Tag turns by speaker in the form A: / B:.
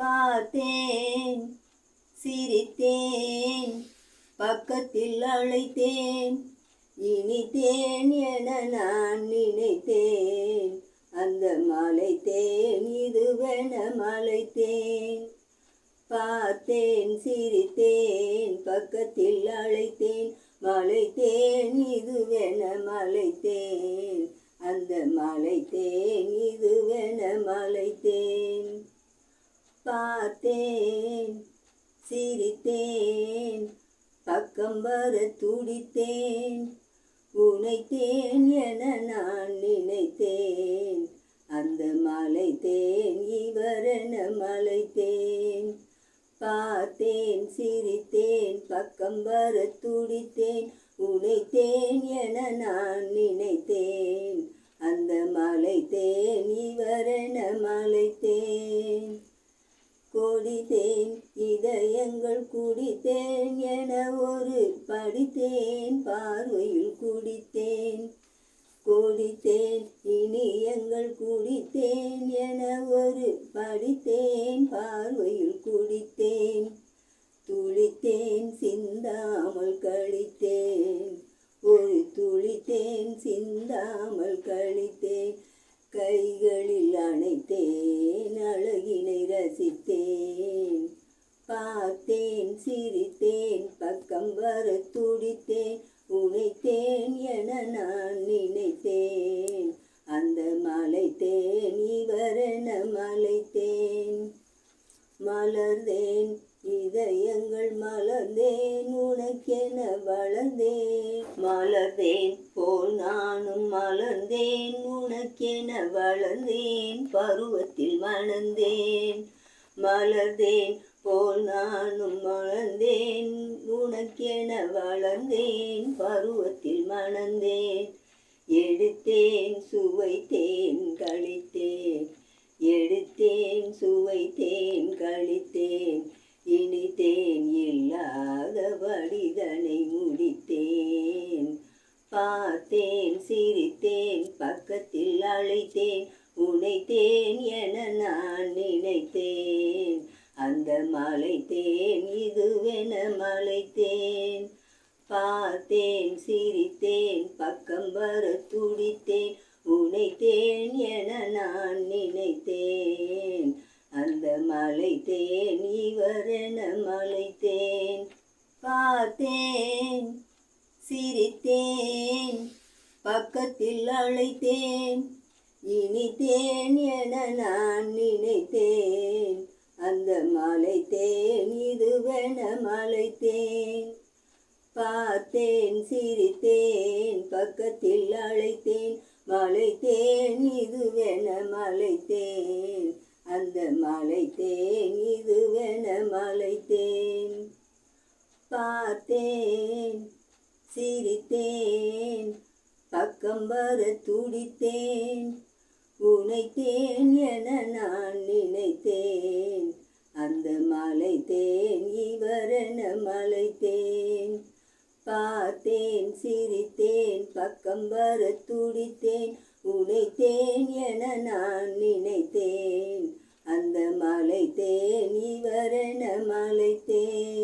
A: பார்த்தேன் சிரித்தேன் பக்கத்தில் அழைத்தேன். இனித்தேன் என நான் நினைத்தேன். அந்த மலைத்தேன் இதுவென மலைத்தேன். பார்த்தேன் சிரித்தேன் பக்கத்தில் அழைத்தேன். மலைத்தேன் இதுவென மலைத்தேன். அந்த மலைத்தேன் இதுவென மலைத்தேன். பார்த்தேன் சிரித்தேன் பக்கம் வர துடித்தேன். உனைத்தேன் என நான் நினைத்தேன். அந்த மலைத்தேன் இவரென மலைத்தேன். பார்த்தேன் சிரித்தேன் பக்கம் வர துடித்தேன். உனைத்தேன் என நான் நினைத்தேன். அந்த மலைத்தேன் இவரென மலைத்தேன். இதயங்கள் குடித்தேன் என ஒரு படித்தேன் பார்வையில் குடித்தேன் குடித்தேன் இனியங்கள் குடித்தேன் என ஒரு படித்தேன் பார்வையில் குடித்தேன் துளித்தேன் சிந்தாமல் கழித்தேன் ஒரு துளித்தேன் சிந்தாமல் கழித்தேன் கைகளில் அணைத்தேன் அழகினை ரசித்தேன். பார்த்தேன் சிரித்தேன் பக்கம் வர துடித்தேன் உழைத்தேன் என நான் நினைத்தேன். அந்த மலைத்தேன் இவரென மலைத்தேன் மலர்ந்தேன் இதயங்கள் மலர்ந்தேன் உனக்கென வளர்ந்தேன். மலர்ந்தேன் போல் நானும் மலர்ந்தேன் உனக்கென வளர்ந்தேன் பருவத்தில் மணந்தேன் மலர்ந்தேன் போல் நானும் மலர்ந்தேன் உனக்கென வளர்ந்தேன் பருவத்தில் மணந்தேன். எடுத்தேன் சுவைத்தேன் கழித்தேன். எடுத்தேன் சுவைத்தேன் கழித்தேன். இனித்தேன் இல்லாத வடிதனை முடித்தேன். பார்த்தேன் சிரித்தேன் பக்கத்தில் அழைத்தேன். உனைத்தேன் என நான் நினைத்தேன். மலைத்தேன் இதுவென மலைத்தேன். பார்த்தேன் சிரித்தேன் பக்கம் வர துடித்தேன். உனைத்தேன் என நான் நினைத்தேன். அந்த மலைத்தேன் இவரென மலைத்தேன். பார்த்தேன் சிரித்தேன் பக்கத்தில் அழைத்தேன். இனித்தேன் என நான் நினைத்தேன். அந்த மலைத்தேன் இதுவென மலைத்தேன் பார்த்தேன் சிரித்தேன் பக்கத்தில் அழைத்தேன். மலைத்தேன் இதுவென மலைத்தேன் அந்த மலைத்தேன் இதுவென மலைத்தேன் பார்த்தேன் சிரித்தேன் பக்கம் வர துடித்தேன். உனைத்தேன் என நான் நினைத்தேன். மலைத்தேன் இவரென மலைத்தேன் பார்த்தேன் சிரித்தேன் பக்கம் வர துடித்தேன். உழைத்தேன் என நான் நினைத்தேன். அந்த மலைத்தேன் இவரென மலைத்தேன்